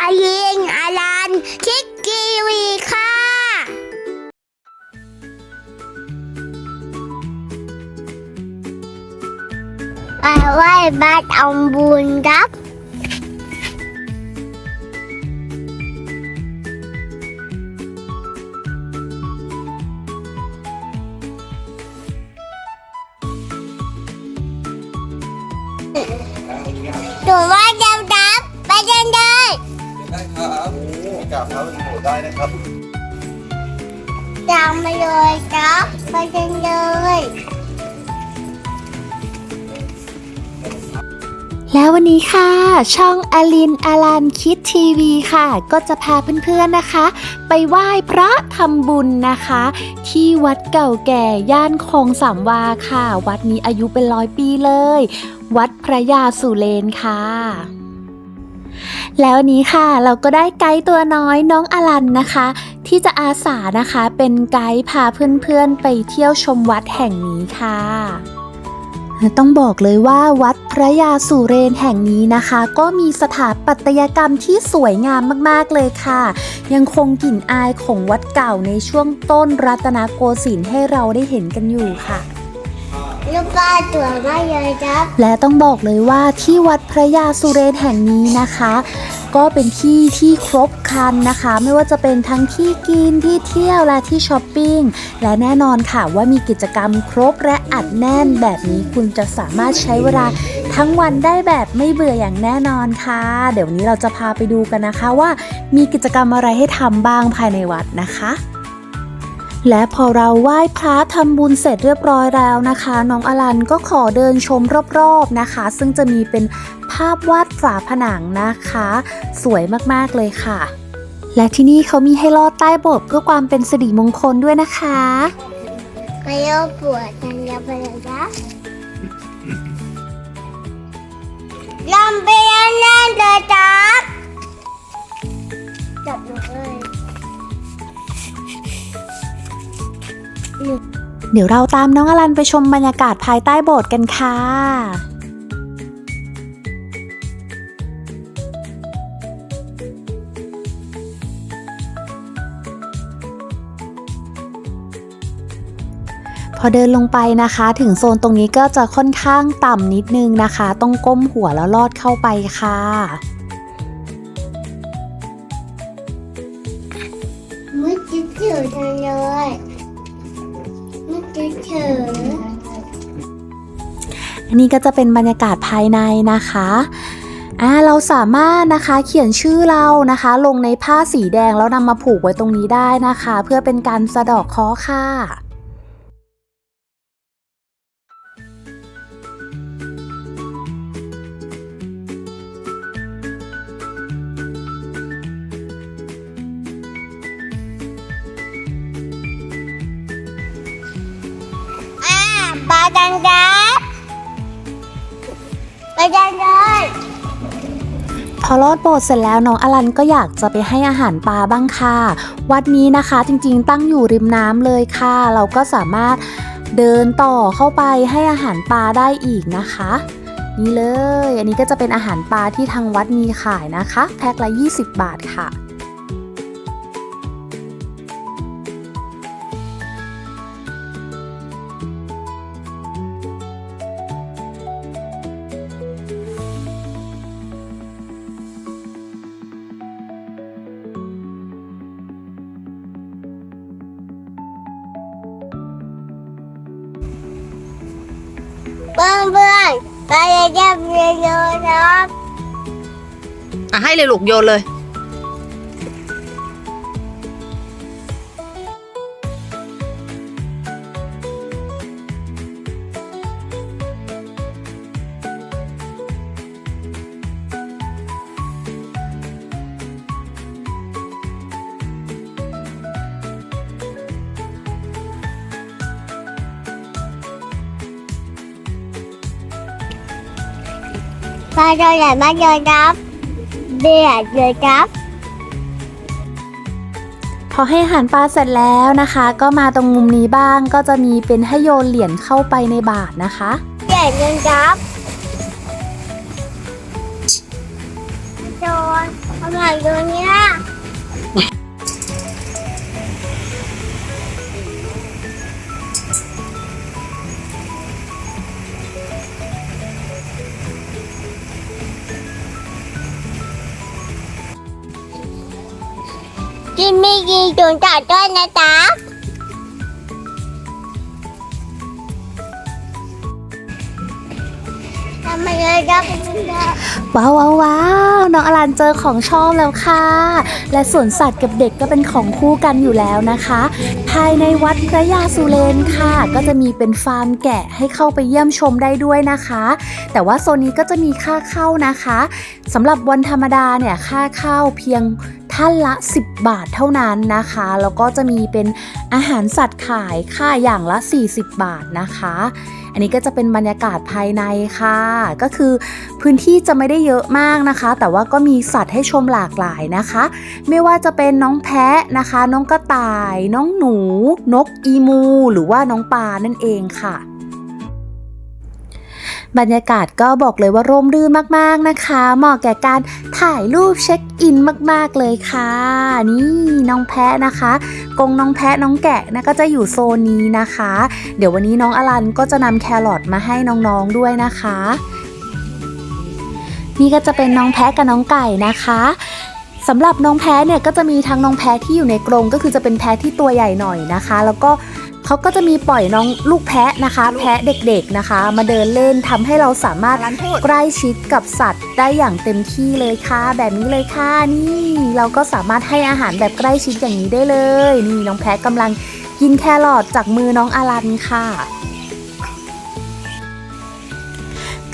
อายิงอารันคิกกีวีค่ะ ไปไหว้บ้านเอาบุญครับถือว่า ได้ครับกราบเท้าเป็นโบได้นะครับจางมาเลยครับไปเดินเลยแล้ววันนี้ค่ะ ช่องอลินอลันคิดทีวีค่ะ ก็จะพาเพื่อนๆนะคะ ไปไหว้พระทำบุญนะคะ ที่วัดเก่าแก่ย่านคลองสามวาค่ะ วัดนี้อายุเป็นร้อยปีเลย วัดพระยาสุเรนค่ะ แล้ววันนี้ค่ะเราก็ได้ไกด์ตัวน้อยน้องอลันนะคะ ที่จะอาสานะคะเป็นไกด์พาเพื่อนๆ ไปเที่ยวชมวัดแห่งนี้ค่ะ ต้องบอกเลยว่าวัดพระยาสุเรนแห่งนี้นะคะ ก็มีสถาปัตยกรรมที่สวยงามมากๆเลยค่ะ ยังคงกลิ่นอายของวัดเก่าในช่วงต้นรัตนโกสินทร์ให้เราได้เห็นกันอยู่ค่ะ ลูกปลาตัวไม่เลยครับ และต้องบอกเลยว่าที่วัดพระยาสุเรนแห่งนี้นะคะ ก็เป็นที่ที่ครบครันนะคะ ไม่ว่าจะเป็นทั้งที่กินที่เที่ยวและที่ช้อปปิ้งและแน่นอนค่ะว่ามีกิจกรรมครบและอัดแน่นแบบนี้คุณจะสามารถใช้เวลาทั้งวันได้แบบไม่เบื่ออย่างแน่นอนค่ะ เดี๋ยวนี้เราจะพาไปดูกันนะคะว่ามีกิจกรรมอะไรให้ทำบ้างภายในวัดนะคะ และพอเราไหว้พระทำบุญเสร็จเรียบร้อยแล้วนะคะ น้องอลันก็ขอเดินชมรอบๆนะคะ ซึ่งจะมีเป็นภาพวาดฝาผนังนะคะ สวยมากๆเลยค่ะ และที่นี่เขามีให้ลอดใต้โบสถ์เพื่อความเป็นสิริมงคลด้วยนะคะไปโยปวดกันแล้ไปเลยครับลำเบียนนั่นเลยจับจับหนูเลย เดี๋ยวเราตามน้องอลันไปชมบรรยากาศภายใต้โบสถ์กันค่ะพอเดินลงไปนะคะ ถึงโซนตรงนี้ก็จะค่อนข้างต่ำนิดนึงนะคะ ต้องก้มหัวแล้วลอดเข้าไปค่ะ นนี้ก็จะเป็นบรรยากาศภายในนะคะอ่าเราสามารถนะคะเขียนชื่อเรานะคะ ลงในผ้าสีแดงแล้วนำมาผูกไว้ตรงนี้ได้นะคะ เพื่อเป็นการสะดอกเคราะห์ค่ะอ่าปลาดังครับ ไปกันเลยพอลอดโบสถ์เสร็จแล้วน้องอลันก็อยากจะไปให้อาหารปลาบ้างค่ะ วัดนี้นะคะจริงๆตั้งอยู่ริมน้ำเลยค่ะ เราก็สามารถเดินต่อเข้าไปให้อาหารปลาได้อีกนะคะ นี่เลย อันนี้ก็จะเป็นอาหารปลาที่ทางวัดมีขายนะคะ แพ็คละ 20 บาทค่ะ เยจะเรียนครับอะให้เลยลูกโยนเลย ไปเลยไหนมาเลยครับเบียดเลยครับ พอให้อาหารปลาเสร็จแล้วนะคะ ก็มาตรงมุมนี้บ้างก็จะมีเป็นให้โยนเหรียญเข้าไปในบาทนะคะเบียดเลยครับโดนทำไมตัวเนี้ย ดด้วยนะจ๊ะทำมาเลยครับว้าวว้าวว้าวน้องอลันเจอของชอบแล้วค่ะ และสวนสัตว์กับเด็กก็เป็นของคู่กันอยู่แล้วนะคะ ภายในวัดพระยาสุเรนค่ะ ก็จะมีเป็นฟาร์มแกะให้เข้าไปเยี่ยมชมได้ด้วยนะคะ แต่ว่าโซนนี้ก็จะมีค่าเข้านะคะสำหรับวันธรรมดาเนี่ยค่าเข้าเพียง ท่านละ 10 บาทเท่านั้นนะคะ แล้วก็จะมีเป็นอาหารสัตว์ขายค่าอย่างละ 40 บาทนะคะ อันนี้ก็จะเป็นบรรยากาศภายในค่ะ ก็คือพื้นที่จะไม่ได้เยอะมากนะคะ แต่ว่าก็มีสัตว์ให้ชมหลากหลายนะคะ ไม่ว่าจะเป็นน้องแพะนะคะ น้องกระต่าย น้องหนู นกอีมู หรือว่าน้องปลานั่นเองค่ะ บรรยากาศก็บอกเลยว่าร่มรื่นมากๆนะคะ เหมาะแก่การถ่ายรูปเช็คอินมากๆเลยค่ะ นี่น้องแพะนะคะกรงน้องแพะน้องแกะนะก็จะอยู่โซนนี้นะคะ เดี๋ยววันนี้น้องอลันก็จะนำแครอทมาให้น้องๆด้วยนะคะ นี่ก็จะเป็นน้องแพะกับน้องไก่นะคะสำหรับน้องแพะเนี่ยก็จะมีทั้งน้องแพะที่อยู่ในกรงก็คือจะเป็นแพะที่ตัวใหญ่หน่อยนะคะ แล้วก็ เขาก็จะมีปล่อยน้องลูกแพะนะคะ แพะเด็กๆนะคะ มาเดินเล่นทำให้เราสามารถร้านพูดใกล้ชิดกับสัตว์ได้อย่างเต็มที่เลยค่ะ แบบนี้เลยค่ะนี่เราก็สามารถให้อาหารแบบใกล้ชิดอย่างนี้ได้เลย นี่น้องแพะกำลังกินแครอทจากมือน้องอารันค่ะ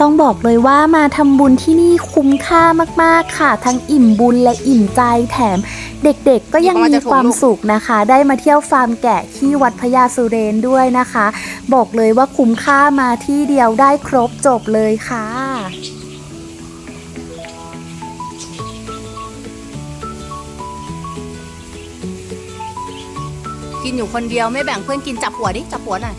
ต้องบอกเลยว่ามาทำบุญที่นี่คุ้มค่ามาก ๆ ค่ะ ทั้งอิ่มบุญและอิ่มใจแถม เด็กๆก็ยังมีความสุขนะคะ ได้มาเที่ยวฟาร์มแกะที่วัดพญาสุเรนด้วยนะคะ บอกเลยว่าคุ้มค่ามาที่เดียวได้ครบจบเลยค่ะกินอยู่คนเดียวไม่แบ่งเพื่อนกินจับหัวดิจับหัวหน่อย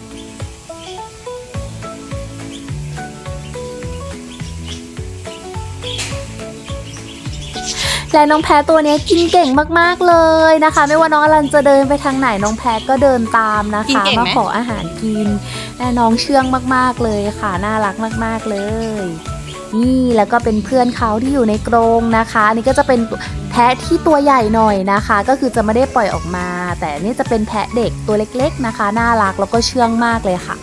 และน้องแพะตัวเนี้ยกินเก่งมากๆเลยนะคะ ไม่ว่าน้องอลันจะเดินไปทางไหนน้องแพะก็เดินตามนะกินคะเก่งไหมมาขออาหารกินและน้องเชื่องมากๆเลยค่ะน่ารักมาก ๆเลยนี่แล้วก็เป็นเพื่อนเขาที่อยู่ในกรงนะคะอันนี้ก็จะเป็นแพะที่ตัวใหญ่หน่อยนะคะ ก็คือจะไม่ได้ปล่อยออกมา แต่อันนี่จะเป็นแพะเด็กตัวเล็ก ๆนะคะ น่ารักแล้วก็เชื่องมากเลยค่ะ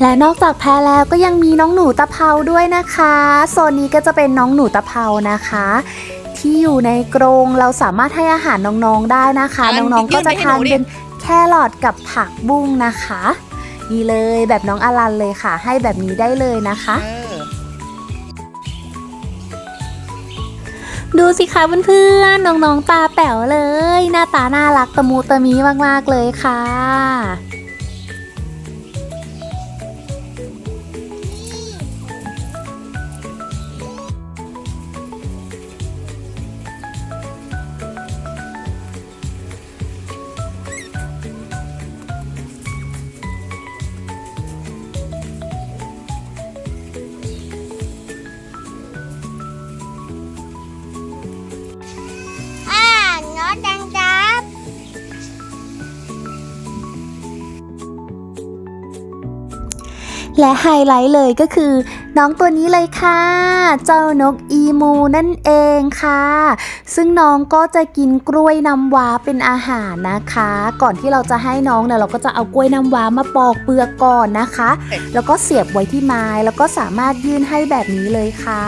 และนอกจากแพะแล้วก็ยังมีน้องหนูตะเภาด้วยนะคะโซนนี้ก็จะเป็นน้องหนูตะเภานะคะ ที่อยู่ในกรงเราสามารถให้อาหารน้องๆได้นะคะอันน้องๆก็จะทานยื่นไปให้หนูดิเป็นแครอทกับผักบุ้งนะคะนี่เลยแบบน้องอลันเลยค่ะ ให้แบบนี้ได้เลยนะคะเออดูสิคะเพื่อนๆน้องๆตาแป๋วเลย หน้าตาน่ารักตะมูตะมีมากๆเลยค่ะ และไฮไลท์เลยก็คือ น้องตัวนี้เลยค่ะ เจ้านกอีมูนั่นเองค่ะ ซึ่งน้องก็จะกินกล้วยน้ำว้าเป็นอาหารนะคะ ก่อนที่เราจะให้น้องเนี่ยเราก็จะเอากล้วยน้ำว้ามาปอกเปลือกก่อนนะคะ แล้วก็เสียบไว้ที่ไม้แล้วก็สามารถยื่นให้แบบนี้เลยค่ะ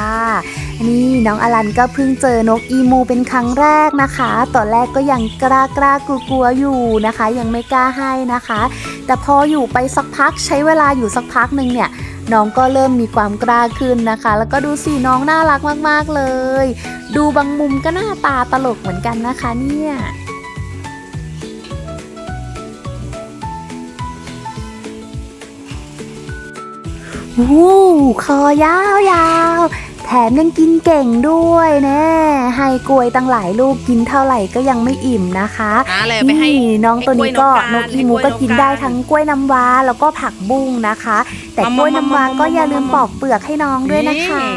นี่น้องอลันก็เพิ่งเจอนกอีมูเป็นครั้งแรกนะคะ ตอนแรกก็ยังกล้ากล้ากลัวกลัวๆอยู่นะคะ ยังไม่กล้าให้นะคะ แต่พออยู่ไปสักพักใช้เวลาอยู่สักพักหนึ่งเนี่ยน้องก็เริ่มมีความกล้าขึ้นนะคะ แล้วก็ดูสิน้องน่ารักมากๆเลย ดูบางมุมก็หน้าตาตลกเหมือนกันนะคะเนี่ยวู้คอยาวยาว แถแถมยังกินเก่งด้วยแน่ให้กล้วยตั้งหลายลูกกินเท่าไหร่ก็ยังไม่อิ่มนะคะหาอะไรไปให้นี่น้องตัวนี้ก็ให้กล้วยนนกกกาอีมูให้กล้วยก็กินนกกาได้ทั้งกล้วยน้ำว้าแล้วก็ผักบุ้งนะคะ แต่มามกล้วยน้ำว้ามามาก็อย่าลืมมามาปอกเปลือกให้น้องด้วยนะคะนี่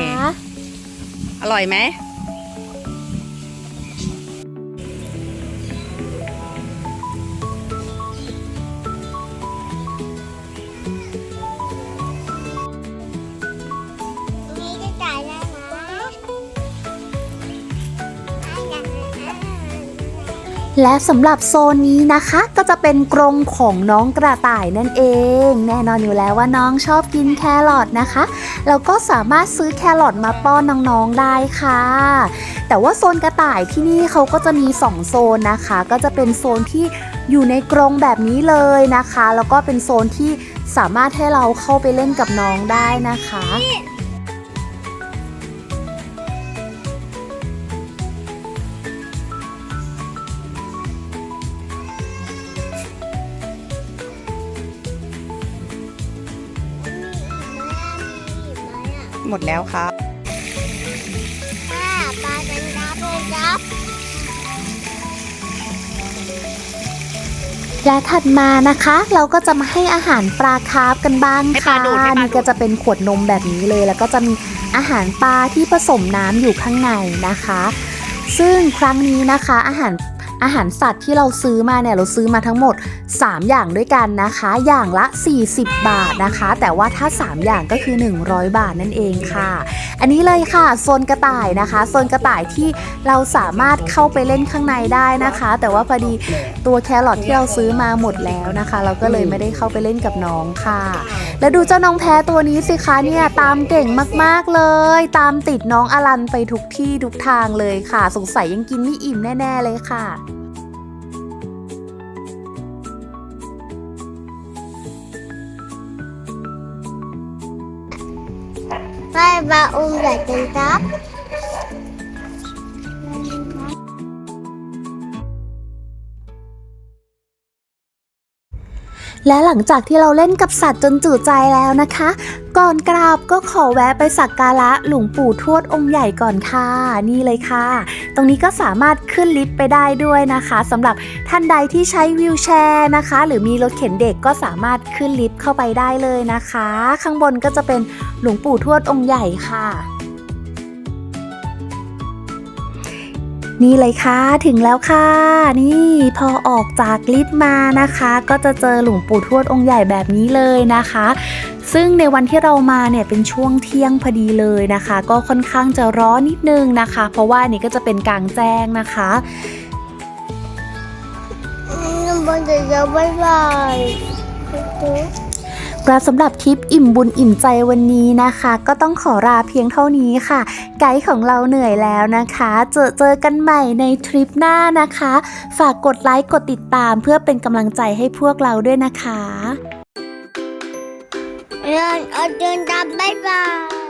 อร่อยไหมมี และสำหรับโซนนี้นะคะก็จะเป็นกรงของน้องกระต่ายนั่นเอง แน่นอนอยู่แล้วว่าน้องชอบกินแครอทนะคะแล้วก็สามารถซื้อแครอทมาป้อนน้องๆได้ค่ะ แต่ว่าโซนกระต่ายที่นี่เขาก็จะมี 2 โซนนะคะ ก็จะเป็นโซนที่อยู่ในกรงแบบนี้เลยนะคะ แล้วก็เป็นโซนที่สามารถให้เราเข้าไปเล่นกับน้องได้นะคะ หมดแล้วครับป้าปลาเป็นรับเลยรับและถัดมานะคะ เราก็จะมาให้อาหารปลาคาร์ฟกันบ้างให้ปลาค่ะดูดให้ปลาดูดนี่ก็จะเป็นขวดนมแบบนี้เลย แล้วก็จะมีอาหารปลาที่ผสมน้ำอยู่ข้างในนะคะ ซึ่งครั้งนี้นะคะอาหาร อาหารสัตว์ที่เราซื้อมาเนี่ยเราซื้อมาทั้งหมด 3 อย่างด้วยกันนะคะ อย่างละ 40 บาทนะคะ แต่ว่าถ้า 3 อย่างก็คือ 100 บาทนั่นเองค่ะ อันนี้เลยค่ะโซนกระต่ายนะคะโซนกระต่ายที่เราสามารถเข้าไปเล่นข้างในได้นะคะ แต่ว่าพอดีตัวแครอทที่เราซื้อมาหมดแล้วนะคะ เราก็เลยไม่ได้เข้าไปเล่นกับน้องค่ะแล้วดูเจ้าน้องแพ้ตัวนี้สิคะเนี่ยตามเก่งมากๆเลย ตามติดน้องอลันไปทุกที่ทุกทางเลยค่ะ สงสัยยังกินไม่อิ่มแน่ ๆ เลยค่ะป้าปบาอุ้มใหญ่จังครั และหลังจากที่เราเล่นกับสัตว์จนจุใจแล้วนะคะ ก่อนกราบก็ขอแวะไปสักการะหลวงปู่ทวดองค์ใหญ่ก่อนค่ะ นี่เลยค่ะ ตรงนี้ก็สามารถขึ้นลิฟต์ไปได้ด้วยนะคะสำหรับท่านใดที่ใช้วิวแชร์นะคะ หรือมีรถเข็นเด็กก็สามารถขึ้นลิฟต์เข้าไปได้เลยนะคะ ข้างบนก็จะเป็นหลวงปู่ทวดองค์ใหญ่ค่ะ นี่เลยค่ะ ถึงแล้วค่ะ นี่พอออกจากลิฟต์มานะคะ ก็จะเจอหลวงปู่ทวดองค์ใหญ่แบบนี้เลยนะคะ ซึ่งในวันที่เรามาเนี่ยเป็นช่วงเที่ยงพอดีเลยนะคะ ก็ค่อนข้างจะร้อนนิดนึงนะคะ เพราะว่านี่ก็จะเป็นกลางแจ้งนะคะน้ำบนจะเยอะบ๊ายบาย และสำหรับทริปอิ่มบุญอิ่มใจวันนี้นะคะ ก็ต้องขอลาเพียงเท่านี้ค่ะ ไกด์ของเราเหนื่อยแล้วนะคะ เจอเจอกันใหม่ในทริปหน้านะคะ ฝากกดไลค์กดติดตามเพื่อเป็นกำลังใจให้พวกเราด้วยนะคะเรียนอดเดินตามบ๊ายบาย